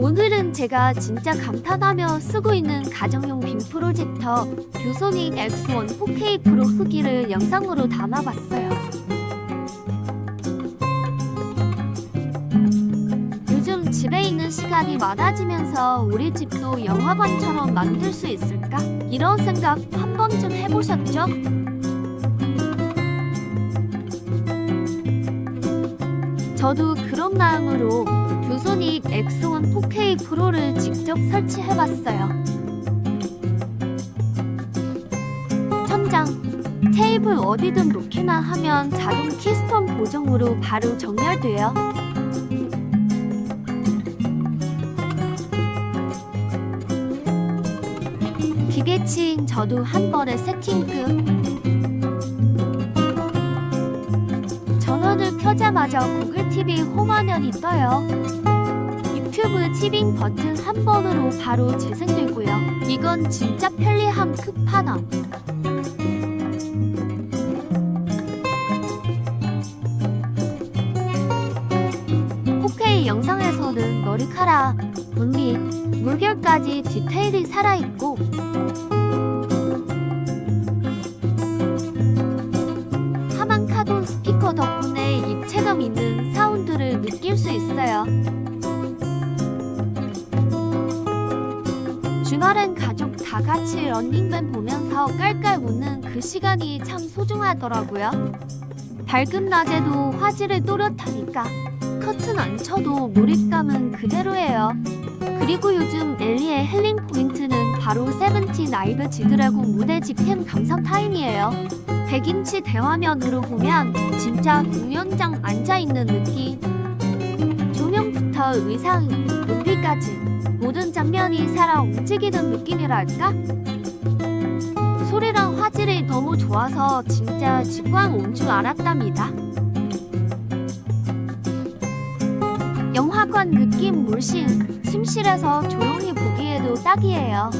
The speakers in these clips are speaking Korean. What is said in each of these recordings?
오늘은 제가 진짜 감탄하며 쓰고 있는 가정용 빔 프로젝터 뷰소닉 X1 4K 프로 후기를 영상으로 담아봤어요. 요즘 집에 있는 시간이 많아지면서 우리 집도 영화관처럼 만들 수 있을까? 이런 생각 한 번쯤 해보셨죠? 저도 그런 마음으로 뷰소닉 X1 4K 프로를 직접 설치해봤어요. 천장, 테이블 어디든 놓기만 하면 자동 키스톤 보정으로 바로 정렬돼요. 기계치인 저도 한 번에 세팅 끝. 켜자마자 구글 TV 홈 화면이 떠요. 유튜브 티빙 버튼 한 번으로 바로 재생되고요. 이건 진짜 편리함 끝판왕.4K 영상에서는 머리카락, 분리, 물결까지 디테일이 살아있고 주말엔 가족 다 같이 런닝맨 보면서 깔깔 웃는 그 시간이 참 소중하더라고요. 밝은 낮에도 화질을 또렷하니까 커튼 안 쳐도 몰입감은 그대로예요. 그리고 요즘 엘리의 힐링 포인트는 바로 세븐틴 라이브 지드래곤 무대 직캠 감상 타임이에요. 100인치 대화면으로 보면 진짜 공연장 앉아있는 느낌. 조명부터 의상, 눈빛까지 모든 장면이 살아 움직이는 느낌이랄까? 소리랑 화질이 너무 좋아서 진짜 직광 온줄 알았답니다. 영화관 느낌 물씬, 침실에서 조용히 보기에도 딱이에요.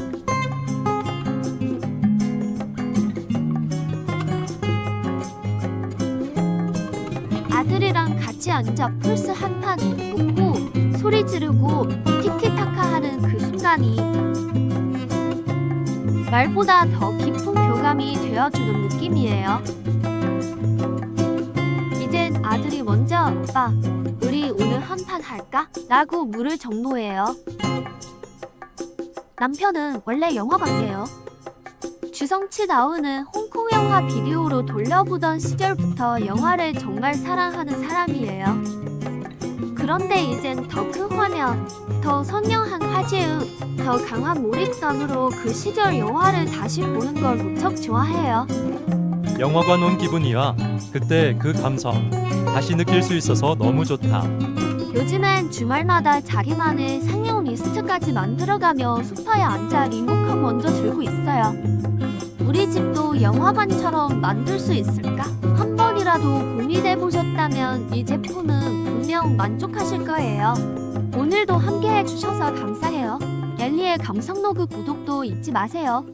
아들이랑 같이 앉아 플스 한판 먹고 소리 지르고 티키타카 하는 그 순간이 말보다 더 깊은 교감이 되어주는 느낌이에요. 이젠 아들이 먼저 아빠 우리 오늘 한판 할까? 라고 물을 정도예요. 남편은 원래 영화관이에요. 주성치 나오는 홍콩 영화 비디오로 돌려보던 시절부터 영화를 정말 사랑하는 사람이에요. 그런데 이젠 더 큰 화면, 더 선명한 화질, 더 강한 몰입감으로 그 시절 영화를 다시 보는 걸 무척 좋아해요. 영화관 온 기분이야. 그때 그 감성 다시 느낄 수 있어서 너무 좋다. 요즘엔 주말마다 자기만의 상영 리스트까지 만들어가며 소파에 앉아 리모컨 먼저 들고 있어요. 우리 집도 영화관처럼 만들 수 있을까? 한 번이라도 고민해 보셨다면 이 제품은 분명 만족하실 거예요. 오늘도 함께 해주셔서 감사해요. 엘리의 감성로그 구독도 잊지 마세요.